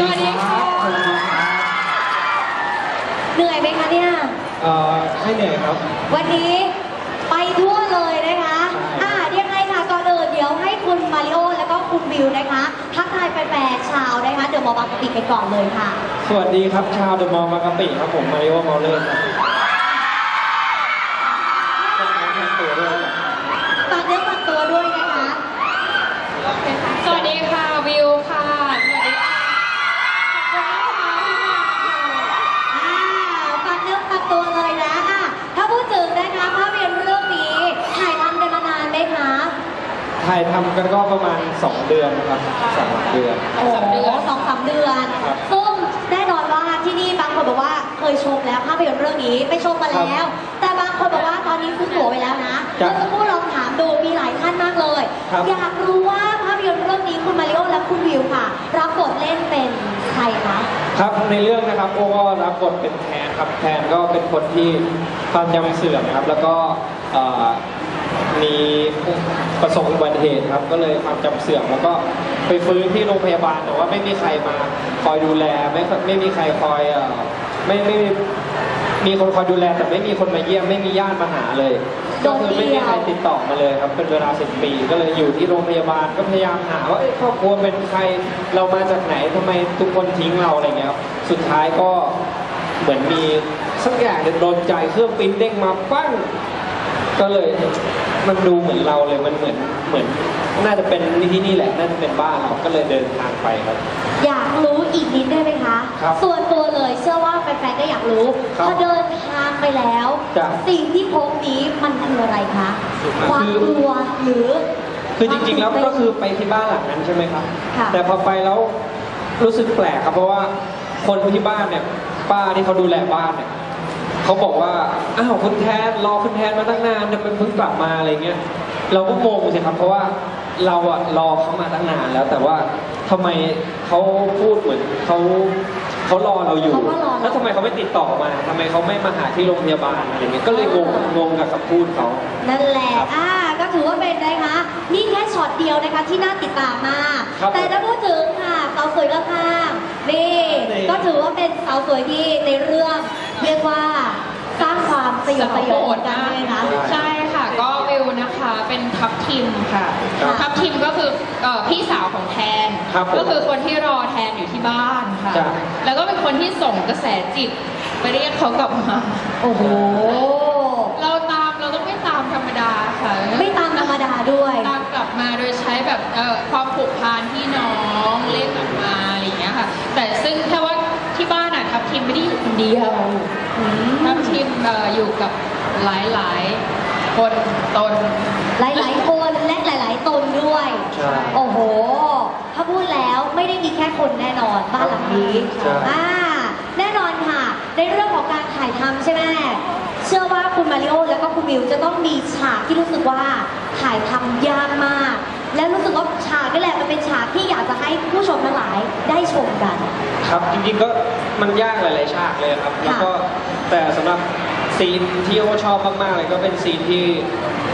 สวัสดีครับสวัสดีครับเหนื่อยไหมคะเนี่ย เอ่อไม่เหนื่อยครับ วันนี้ไปทั่วเลยนะคะใช่อ่ายังไงค่ะก่อนอื่นเดี๋ยวให้คุณมาริโอแล้วก็คุณบิวนะคะ ทักทายแฟนๆชาวนะคะ เดอะมอลล์บางกะปิกันก่อนเลยค่ะ สวัสดีครับชาวเดอะมอลล์บางกะปิครับผมมาริโอมอลเลอร์ครับฝากน้องแทนตัวด้วยครับฝากเนื้อฝากตัวด้วยนะคะ สวัสดีค่ะ วิวค่ะ สวัสดีค่ะขอบคุณนะคะที่มาค่ะ อ่าฝากเนื้อฝากตัวเลยนะอะถ้าพูดถึงนะคะภาพยนตร์เรื่องนี้ถ่ายทำกันมานานไหมคะ ถ่ายทำกันก็ประมาณ 2 เดือนครับสามเดือน โอ้โหสองสามเดือน ครับซึ่งแน่นอนว่าที่นี่บางคนบอกว่าเคยชมแล้วภาพยนตร์เรื่องนี้ไปชมมาแล้ว แต่บางคนบอกว่าตอนนี้ซื้อตั๋วไปแล้วนะครัเมื่บอสักครู่ลองถามดูมีหลายท่านมากเลย ครับ อยากรู้ว่าภาพยนตร์เรื่องนี้คุณมาริโอและคุณวิวค่ะ รับบทเล่นเป็นใครคะ ครับในเรื่องนะครับโอ้ก็รับบทเป็นแทนครับแทนก็เป็นคนที่ความจำเสื่อมนะครับแล้วก็เอ่อ มีประสบอุบัติเหตุครับ ก็เลยความจำเสื่อมแล้วก็ไปฟื้นที่โรงพยาบาลแต่ว่าไม่มีใครมาคอยดูแลไม่ไม่มีใครคอยเอ่อไม่ไม่มีคนคอยดูแล แต่ไม่มีคนมาเยี่ยมไม่มีญาติมาหาเลย ก็คือไม่มีใครติดต่อมาเลยครับ เป็นเวลาสิบปีก็เลยอยู่ที่โรงพยาบาลก็พยายามหาว่าครอบครัวเป็นใครเรามาจากไหนทำไมทุกคนทิ้งเราอะไรเงี้ยสุดท้ายก็เหมือนมีสักอย่างเนี่ยโดนใจเครื่องปิ้นเด้งมาปั้งก็เลย มันดูเหมือนเราเลยมันเหมือนเหมือน น่าจะเป็นที่นี่แหละน่าจะเป็นบ้านเราก็เลยเดินทางไปครับ อยากรู้อีกนิดได้ไหมคะ ครับส่วนตัวเลยเชื่อว่าแฟนๆก็อยากรู้ครับพอเดินทางไปแล้ว จ้ะสิ่งที่พบนี้มันคืออะไรคะคือความกลัวหรือ คือจริงๆแล้วก็คือไปที่บ้านหลังนั้นใช่ไหมครับ ค่ะ แต่พอไปแล้วรู้สึกแปลกครับเพราะว่าคนที่บ้านเนี่ยป้าที่เขาดูแลบ้านเนี่ย เขาบอกว่าอ้าวคุณแทนรอคุณแทนมาตั้งนานทำไมเพิ่งกลับมาอะไรเงี้ยเราก็งงสิครับเพราะว่าเราอะรอเขามาตั้งนานแล้ว แต่ว่าทำไมเขาพูดเหมือนเขาเขารอเราอยู่เขาก็รอเราแล้วทำไมเขาไม่ติดต่อมาทำไมเขาไม่มาหาที่โรงพยาบาลอะไรเงี้ยก็เลยงงงงกับคำพูดเขานั่นแหละครับอ่าก็ถือว่าเป็นนะคะ นี่แค่ช็อตเดียวนะคะที่น่าติดตามมากครับแต่ถ้าพูดถึงค่ะสาวสวยข้างๆนี่นี่ก็ถือว่าเป็นสาวสวยที่ในเรื่อง เรียกว่าสร้างความสยดสยองกันใช่ไหมคะใช่ค่ะ ก็วิวนะคะเป็นทัพทิมค่ะครับทัพทิมก็คือเอ่อพี่สาวของแทน ครับผมก็คือคนที่รอแทนอยู่ที่บ้านค่ะ จ้ะ แล้วก็เป็นคนที่ส่งกระแสจิตไปเรียกเขากลับมา โอ้โห เราตามเราต้องไม่ตามธรรมดาค่ะไม่ตามธรรมดาด้วย ตามกลับมาโดยใช้แบบเอ่อความผูกพันพี่น้องเรียกกลับมาอะไรอย่างเงี้ยค่ะ แต่ซึ่งแค่ว่าที่บ้านอะทัพทีมไม่ได้อยู่คน เดียวทัพทีมเอ่ออยู่กับหลายๆคนตน หลายๆคนและหลาย ๆ ตนด้วย ใช่ โอ้โห ถ้าพูดแล้วไม่ได้มีแค่คนแน่นอนบ้านหลังนี้ใช่ อ่าแน่นอนค่ะ ในเรื่องของการถ่ายทำใช่ไหมเชื่อว่าคุณมาริโอแล้วก็คุณวิวจะต้องมีฉากที่รู้สึกว่าถ่ายทำยากมาก และรู้สึกว่าฉากนี่แหละมันเป็นฉากที่อยากจะให้ผู้ชมทั้งหลายได้ชมกัน ครับจริงๆก็มันยากหลายๆฉากเลยครับ แล้วก็แต่สำหรับซีนที่โอชอบมากๆเลยก็เป็นซีนที่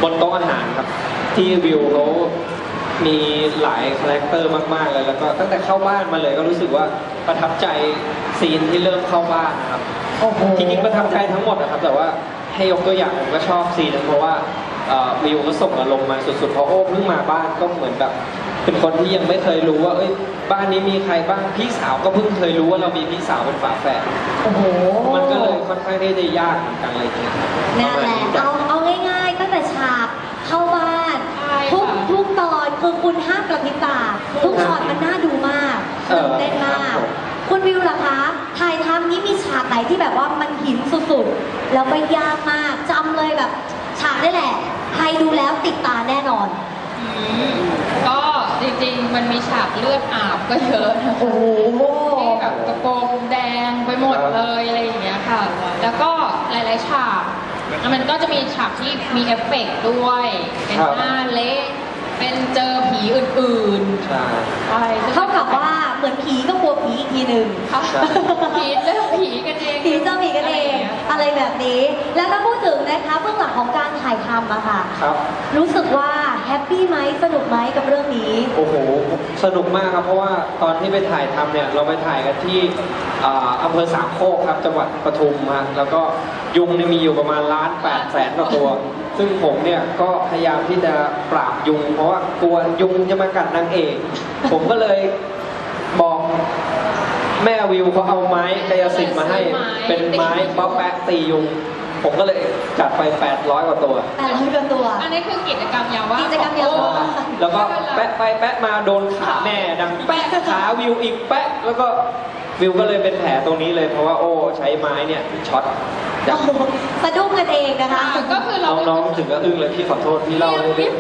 บนโต๊ะอาหารครับ ที่วิวเขามีหลายคาแรคเตอร์มากๆเลยแล้วก็ตั้งแต่เข้าบ้านมาเลยก็รู้สึกว่าประทับใจซีนที่เริ่มเข้าบ้านนะครับโอ้โหจริงๆประทับใจทั้งหมดนะครับ แต่ว่าให้ยกตัวอย่างผมก็ชอบซีนนั้นเพราะว่าเอ่อ วิวก็ส่งอารมณ์มาสุดๆเพราะโอ้เพิ่งมาบ้านก็เหมือนแบบ เป็นคนที่ยังไม่เคยรู้ว่า เอ้ย บ้านนี้มีใครบ้างพี่สาวก็เพิ่งเคยรู้ว่าเรามีพี่สาวเป็นฝาแฝดโอ้โหมันก็เลยค่อนข้างที่จะยากเหมือนกันอะไรอย่างเงี้ยครับนั่นแหละประเอามาณนี้เอาง่ายๆตั้งแต่ฉากเข้าบ้านใช่ทุกค่ะทุกตอนคือคุณห้ามกระพริบตาทุกช็อตมันน่าดูมากเออตื่นเต้นมาครักบผมคุณวิวล่ะคะถ่ายทำนี้มีฉากไหนที่แบบว่ามันหินสุดๆ แล้วก็ยากมากจำเลยแบบ ฉากนี่แหละ ใครดูแล้วติดตาแน่นอนอืมก็จริงๆ มันมีฉากเลือดอาบก็เยอะนะคะโอ้โหที่แบบกระโปรงแดงไปหมดเลยอะไรอย่างเงี้ยค่ะ แล้วก็หลายๆฉากมันก็จะมีฉากที่มีเอฟเฟกต์ด้วย เป็นครับหน้าเละเป็นเจอผีอื่นใช่ๆอะไรซึ่งเท่ากับว่าเหมือนผีก็กลัวผีอีกทีหนึ่งค่ะใช่ผีเรื่องผีกันเองผี แบบนี้ แล้วถ้าพูดถึงนะคะเบื้องหลังของการถ่ายทำอะค่ะ ครับ รู้สึกว่าแฮปปี้ไหมสนุกไหมกับเรื่องนี้ โอ้โห สนุกมากครับ เพราะว่าตอนที่ไปถ่ายทำเนี่ย เราไปถ่ายกันที่อ่าอำเภอสามโคกครับ จังหวัดปทุมฮะแล้วก็ยุงเนี่ยมีอยู่ประมาณล้านแปดแสนกว่าตัว ซึ่งผมเนี่ยก็พยายามที่จะปราบยุง เพราะว่ากลัวยุงจะมากัดนางเอก ผมก็เลยบอก แม่วิวเขาเอาไม้กายสิทธิ์มาให้ เป็นไม้ป๊อปแปะตียุง ผมก็เลยจัดไป 800 กว่าตัว แต่ร้อยกว่าตัว อันนี้คือกิจกรรมยามว่างกิจกรรมยามว่างของโอ้แล้วก็แปะไปแปะมาโดนขาแม่ดังแปะขาวิวอีกแปะแล้วก็วิวก็เลยเป็นแผลตรงนี้เลยเพราะว่าโอ้ใช้ไม้เนี่ยช็อตโอ้โห สะดุ้งกันเองนะคะค่ะก็คือเราน้องๆถึงก็อึ้งเลยพี่ขอโทษพี่เล่าให้พี่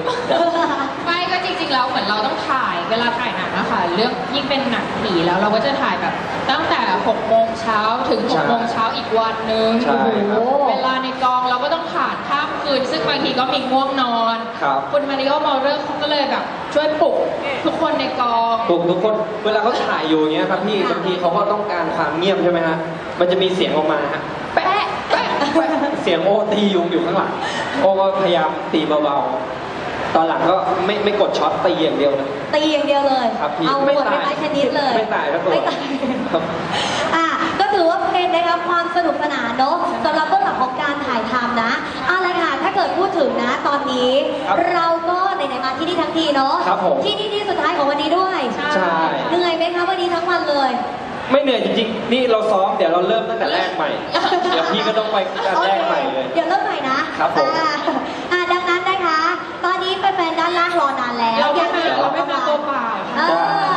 ไม่ก็จริงๆแล้วเหมือนเราต้องถ่ายเวลาถ่ายหนังอะค่ะเรื่องยิ่งเป็นหนังผีแล้วเราก็จะถ่ายแบบ ตั้งแต่6โมงเช้าถึง6โมงเช้าอีกวันหนึ่งใช่ครับโอ้โหเวลาในกองเราก็ต้องผ่านข้ามคืน ซึ่งบางทีก็มีง่วงนอนครับคุณมาริโอมอลเลอร์เขาก็เลยแบบ ช่วยปลุกทุกคนในกองถูกทุกคนเวลาเขาถ่ายอยู่อย่างเงี้ยครับพี่บางทีเขาก็ต้องการความเงียบใช่ไหมฮะมันจะมีเสียงออกมาฮะ เสียงโอ้ตียุงอยู่ข้างหลัง โอ้ก็พยายามตีเบาๆ ตอนหลังก็ไม่ไม่กดช็อตตีอย่างเดียวนะ ตีอย่างเดียวเลย ครับพี่เอาหมไม่ดตายไปไม้ชนิดเลย ไม่ตายทั้งตัวไม่ตายครับอะก็ถือว่าเป็นนะครับความสนุกสนานเนาะสำหรับเบื้องหลังของการถ่ายทำนะอะไรค่ะถ้าเกิดพูดถึงนะตอนนี้ครับเราก็ไหนๆมาที่นี่ทั้งทีเนาะครับผมที่นี่ที่สุดท้ายของวันนี้ด้วย ใช่ เหนื่อยไหมคะวันนี้ทั้งวันเลย ไม่เหนื่อยจริงๆ นี่เราซ้อมเดี๋ยวเราเริ่มตั้งแต่แรกใหม่ เดี๋ยวพี่ก็ต้องไปตั้งแต่แรกใหม่เลย เดี๋ยวเริ่มใหม่นะครับผมอ่าอ่าดังนั้นนะคะ ตอนนี้แฟนๆด้านล่างรอนานแล้วเราไม่ยังมาเราไม่มาตัวเปล่าเอ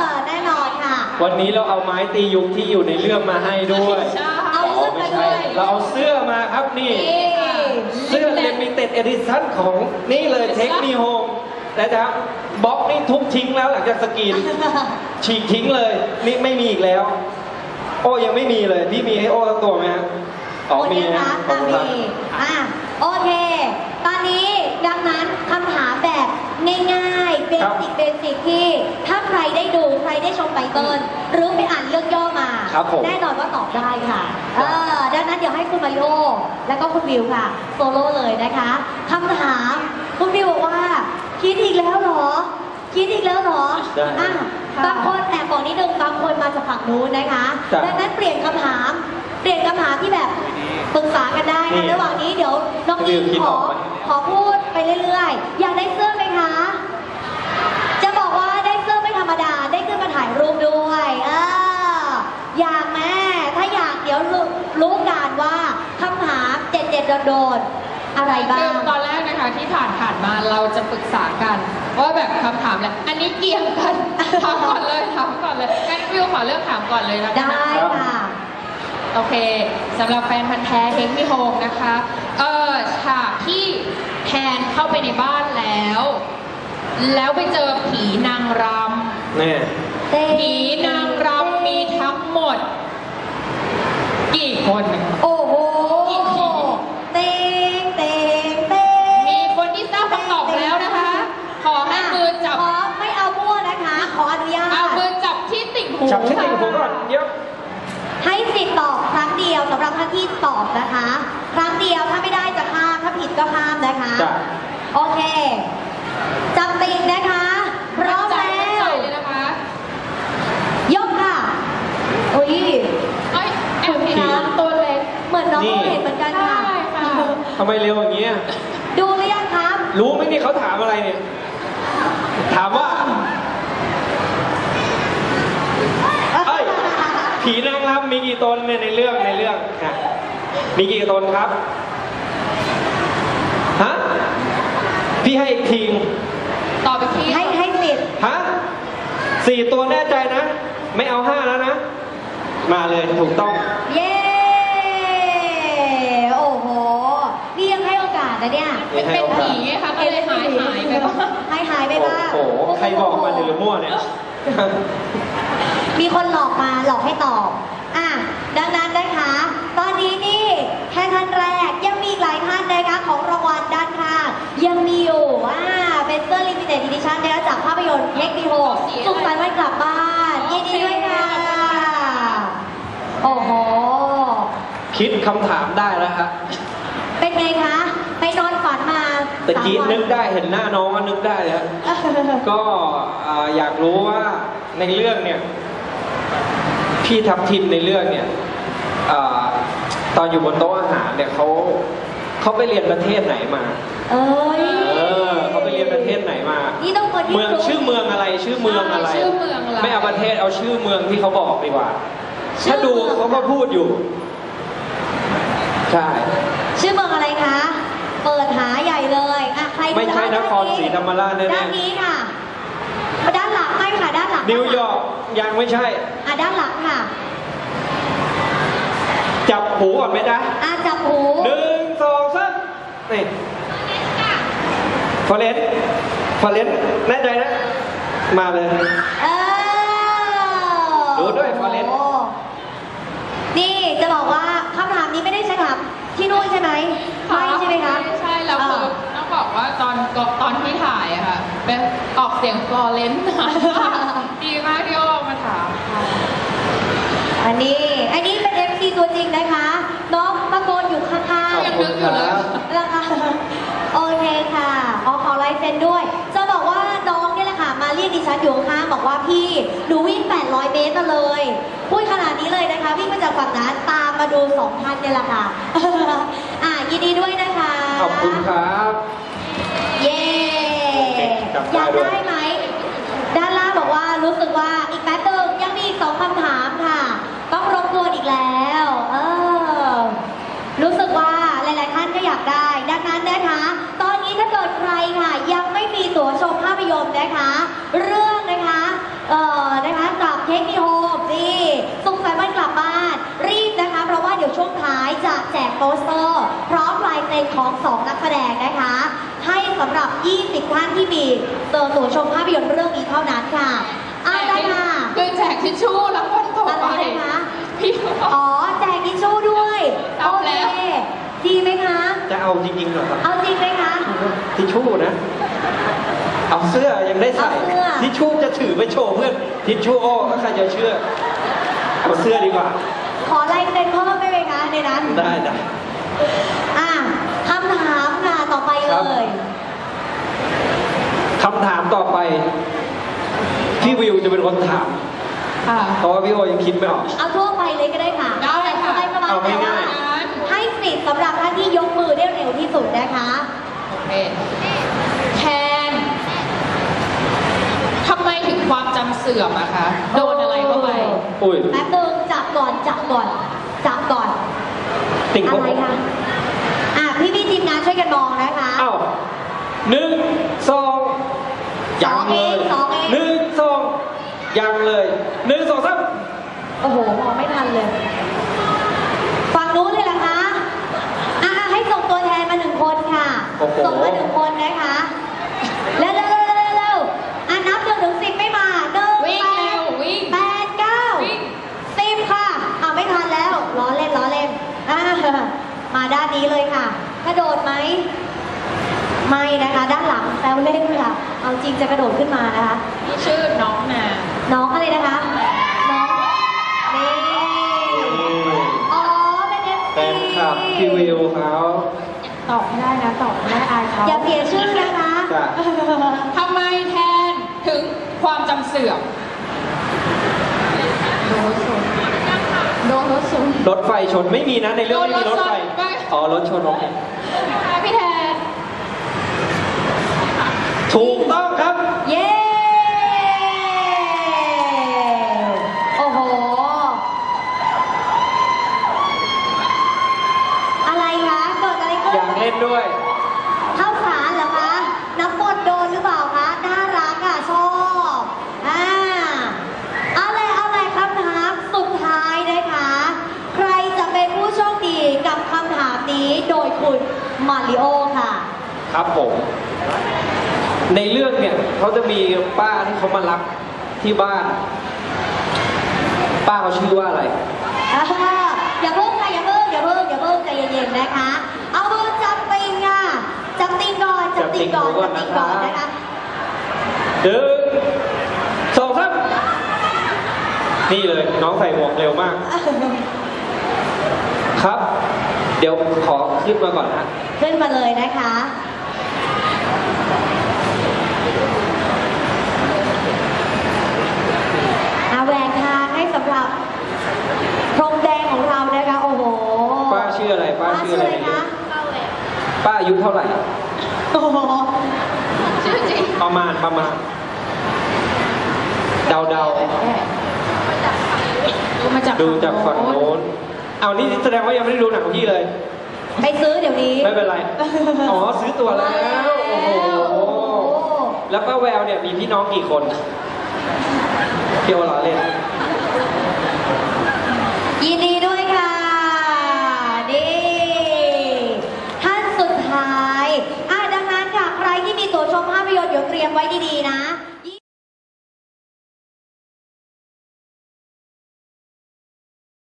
อแน่นอนค่ะ วันนี้เราเอาไม้ตียุงที่อยู่ในเรื่องมาให้ด้วยใช่เอาเลือกไม่มาใช่ด้วยเราเอาเสื้อมาครับนี่นี่เสื้อ limited edition ของนี่เลยเทคนิโฮมนะครับบล็อกนี่ทุบทิ้งแล้วหลังจากสกรีนฉีกทิ้งเลย นี่ไม่มีอีกแล้ว โอ้ยังไม่มีเลย พี่มีให้โอ้ทั้งตัวไหมฮะอ๋อโอเคมีนะนะขอบอะคุณครับมีอะโอเค ตอนนี้ดังนั้นคำถามแบบง่ายๆ เบครับสิกเบสิกที่ ถ้าใครได้ดูใครได้ชมไตเติ้ลหรือไปอ่านเรื่องย่อมา ครับผม แน่นอนว่าตอบได้ค่ะ เออ ดังนั้นเดี๋ยวให้คุณมาริโอแล้วก็คุณวิวค่ะ โซโล่เลยนะคะคำถามคุณวิวบอกว่า คิดอีกแล้วเหรอ คิดอีกแล้วเหรอได้ อะบางคนแอบบอกนิดนึงบางคนมาจากฝั่งนู้นนะคะจ้ะดังนั้นเปลี่ยนคำถาม เปลี่ยนคำถามที่แบบปรึกษากันได้นี่นะระหว่างนี้เดี๋ยวน้องอิงวิวคิดขอออกไหม ขอพูดไปเรื่อยๆ อยากได้เสื้อไหมคะ จะบอกว่าได้เสื้อไม่ธรรมดาได้ขึ้นมาถ่ายรูปด้วยเอออยากแม่ถ้าอยากเดี๋ยวรู้รู้กันว่าคำถามเจ็ดเจ็ดโดนๆอะไรบ้าคืองตอน แรกนะคะที่ผ่านผ่านๆมาเราจะปรึกษากัน ว่าแบบคำถามแหละอันนี้เกี่ยงกันถามก่อนเลยถามก่อนเลยงั้นวิวขอเลือกถามก่อนเลยนะคะได้ค่ะโอเคสำหรับแฟนพันธ์แท้เฮงมิโฮงนะคะเออฉากที่แทนเข้าไปในบ้านแล้ว แล้วไปเจอผีนางรแน่ำผีนางรำมีทั้งหมด กี่คนโที่ติ่งหูจับที่ติ่งหูก่อนเดี๋ยว ให้สิทธิ์ตอบครั้งเดียวสำหรับท่านที่ตอบนะคะ ครั้งเดียวถ้าไม่ได้จะข้ามถ้าผิดก็ข้ามนะคะ จ้ะ โอเคจับติงนะคะพร้อมใจแล้ใจวเลยนะคะยกค่ะอุ้ยเอ้ยแอบเห็นน้ำตัวเล็ก เหมือนน้องนี่ก็เห็นเหมือนกันค่ะใช่ค่ะ ทำไมเร็วอย่างเงี้ย ดูหรือยังครับรู้ไหมนี่เขาถามอะไรเนี่ย ถามว่า เอ้ย ผีนางรำมีกี่ตนเนี่ยในเรื่องในเรื่องนะมีกี่ตนครับฮะพี่ให้อีกทีตอบอีกทีให้ให้สิทธิ์ฮะสี่ตัวแน่ใจนะ ไม่เอาห้าแล้วนะ มาเลยถูกต้อง เย้ โอ้โห นี่ยังให้โอกาสนะเนี่ยเป็นเป็นผีไงคะก็เลยหายหายไปบ้าง หายหายไปบ้าง โอ้โหใครบอกมาหรือมั่วเนี่ย มีคนหลอกมาหลอกให้ตอบ อะ ดังนั้นนะคะ ตอนนี้นี่แค่ท่านแรกยังมีอีกหลายท่านนะคะของรางวัลด้านข้างยังมีอยู่อ่าเป็นเสื้อลิมิเต็ดอีดิชั่นนะคะจากภาพยนตร์เทคนิโฮสุขสันต์วันกลับบ้านยินดีด้วยค่ะโอ้โห คิดคำถามได้แล้วฮะเป็นไงคะ ไปนอนฝันมาตะกี้สามวันนึกได้เห็นหน้าน้องก็นึกได้เลยครับก็อ่าอยากรู้ว่าในเรื่องเนี่ย พี่ทับทิมในเรื่องเนี่ยอาตอนอยู่บนโต๊ะอาหารเนี่ยเขาเขาไปเรียนประเทศไหนมาเอ้ยเออเขาไปเรียนประเทศไหนมา นี่ต้องคนที่เมืองรู้ชื่อเมืองอะไรชื่อเมืองอะไร ชื่อเมืองอะไรไม่เอาประเทศเอาชื่อเมืองที่เขาบอกดีกว่าถ้าดูเขาก็พูดอยู่ ใช่ ชื่อเมืองอะไรคะ เปิดหาใหญ่เลยอะใครดูไม่ใช่นแล้วครศรีธรรมราชแน่ด้านนี้ค่ะ ด้านหลังไม่ค่ะ ด้า นหลังๆนิวยอร์กยังไม่ใช่ อะด้านหลังค่ะ จับหูก่อนไหมจ๊ะอะจับหูหนึ่งสองสามนี่ฟอเรนฟอเรนแน่ใจนะ มาเลย เออดูด้วย Forest โอ้นี่จะบอกว่าคำถามนี้ไม่ได้ใช่ถามที่นู่นใช่ไหมไม่ใช่ไหมคะ ใช่แล้วคือต้อง บอกว่าตอนตอนที่ถ่ายอะค่ะเป็นออกเสียงฟลอเรนซ์ดีมากที่โอ้มาถามค่ะอันนี้ อันนี้เป็น FC ตัวจริงนะคะน้องตะโกนอยู่ข้างขอบคุณครับๆแล้วค่ะโอเคค่ะขอขอลายเซ็นด้วย จะบอกว่าน้องเนี่ยแหละค่ะ มาเรียกดิฉันอยู่ข้างๆบอกว่าพี่หนูวิ่ง 800 เมตรมาเลยพูดขนาดนี้เลยนะคะ วิ่งมาจากฝั่งนั้นตามมาดู 2,000เนี่ยแหละค่ะ อะยินดีด้วยนะคะ ขอบคุณครับ อยากได้ไหม ด้านล่างบอกว่ารู้สึกว่าอีกแป๊บนึงยังมีอีกสองคำถามค่ะ ต้องรบกวนอีกแล้ว เออ รู้สึกว่าหลาย ๆ ท่านก็อยากได้ ดังนั้นนะคะ ตอนนี้ถ้าเกิดใครค่ะ ยังไม่มีตั๋วชมภาพยนตร์นะคะ เรื่องนะคะ เอ่อ นะคะกลับเทคนิโฮมนี่สุขสันต์วันกลับบ้าน รีบนะคะ เพราะว่าเดี๋ยวช่วงท้ายจะแจกโปสเตอร์พร้อม ลายเซ็นของสองนักแสดงนะคะ ให้สำหรับ 20 ท่านที่มีเติตั๋วชมภาพยนตร์เรื่องนี้เท่านั้นค่ะเอาละค่ะคือแจกทิชชู่แล้ววันต่ออะไรไปนะคะพี่อ๋อแจกทิชชู่ด้วยเอาโอเคแล้วดีไหมคะ จะเอาจริงๆเหรอครับเอาจริงไหมคะทิชชู่นะเอาเสื้อยังได้ใส่เอาเสื้อทิชชู่จะถือไปโชว์เพื่อนทิชชู่โอ้แล้วใครจะเชื่อเอาเสื้อดีกว่า ขอลายเซ็นเพิ่มได้ไหมคะในนั้นได้ได้ อะคำถามค่ะต่อไป ครัเลบยคำถามต่อไป พี่วิวจะเป็นคนถามค่ะเพราะว่าพี่โอยังคิดไม่ออก เอาทั่วไปเลยก็ได้ค่ะได้ค่ะสบายสบายเอาแต่ว่าง่ายให้สิทธิ์สำหรับท่านที่ยกมือได้เร็วที่สุดนะคะโอเคแทนทำไมถึงความจำเสื่อมอะคะโดนอะไรเข้าไปอุ้ยแป๊บนึงจับก่อนจับก่อนจับก่อนติ่งอะผมไรคะอะพี่พี่ๆทีมงานช่วยกันมองนะคะเอ้า หนึ่งสองยังเลยสองเอง หนึ่งสองยังเลยหนึ่งสองสามโอ้โหมองไม่ทันเลย ฝั่งนู้นเลยเหรอคะอะให้ส่งตัวแทนมาหนึ่งคนค่ะโอ้โหส่งมาหนึ่งคนนะคะ เร็วเร็วเร็วเร็วเร็วอะนับจนถึงสิบไม่มาหนึ่งวิ่งแปเร็ดววิ่งแปดเก้าวิ่ง สิบค่ะอะไม่ทันแล้วล้อเล่นล้อเล่นอะมาด้านนี้เลยค่ะ กระโดดไหม ไม่นะคะด้านหลังแซวเล่นค่ะเอาจริงจะกระโดดขึ้นมานะคะ นี่ชื่อน้องนาน้องอะไรนะคะน้องนี่อ๋อเป็นเอฟแฟนคลับพี่วิวเขาตอบไม่ได้นะตอบไม่ได้อายเขาอย่าเปลี่ยนชื่อนะคะจ้ะทำไมแทนถึงความจำเสื่อมโดนรถชนโดนรถชนรถไฟชนไม่มีนะในเรื่องไม่มีรถไฟโดนรถชนไม่อ๋อรถชนน้องพี่แทน ถูกต้องครับ เย้ โอ้โห อะไรคะ เกิดอะไรขึ้น อยากเล่นด้วยข้าวสารเหรอคะ น้ำมนต์โดนหรือเปล่าคะ น่ารักอะ ชอบอ่าเอาเลยเอาเลยคำถามสุดท้ายนะคะ ใครจะเป็นผู้โชคดีกับคำถามนี้โดยคุณมาริโอค่ะ ครับผม ในเรื่องเนี่ยเขาจะมีป้าที่เขามารับที่บ้าน ป้าเขาชื่อว่าอะไรอ่าอย่าเพิ่งค่ะอย่าเพิ่งอย่าเพิ่งอย่าเพิ่งใจเย็นๆนะคะ เอามือจับติงค่ะจับติงก่อนจับติงก่อนจัจับบติติงงก่ก่ออนนนะนะคะคะหนึ่งสองสามนี่เลยน้องใส่หมวกเร็วมาก ครับ เดี๋ยวขอขึ้นมาก่อนนะขึ้นมาเลยนะคะ สำหรับ พรมแดงของเรานะคะโอ้โหป้าชื่ออะไรป้าชื่ออะไรคะป้าอายุเท่าไหร่ โอ้โหชื่อจริงประมาณประมาณ เดาเดาดูมาจากๆดูจากฝั่งโน้นเอานี่แสดงว่ายังไม่ได้ดูหนังของพี่เลย ไปซื้อเดี๋ยวนี้ ไม่เป็นไร อ๋อซื้อตั๋วแล้ว โอ้โห แล้วป้าแววเนี่ยมีพี่น้องกี่คนเที่ยวเินดีด้วยค่ะดีท่านสุดท้ายอะดังนั้นค่ะใครที่มีตัวชมภาพยนตร์เดี๋ยวเตรียมไว้ดีๆนะ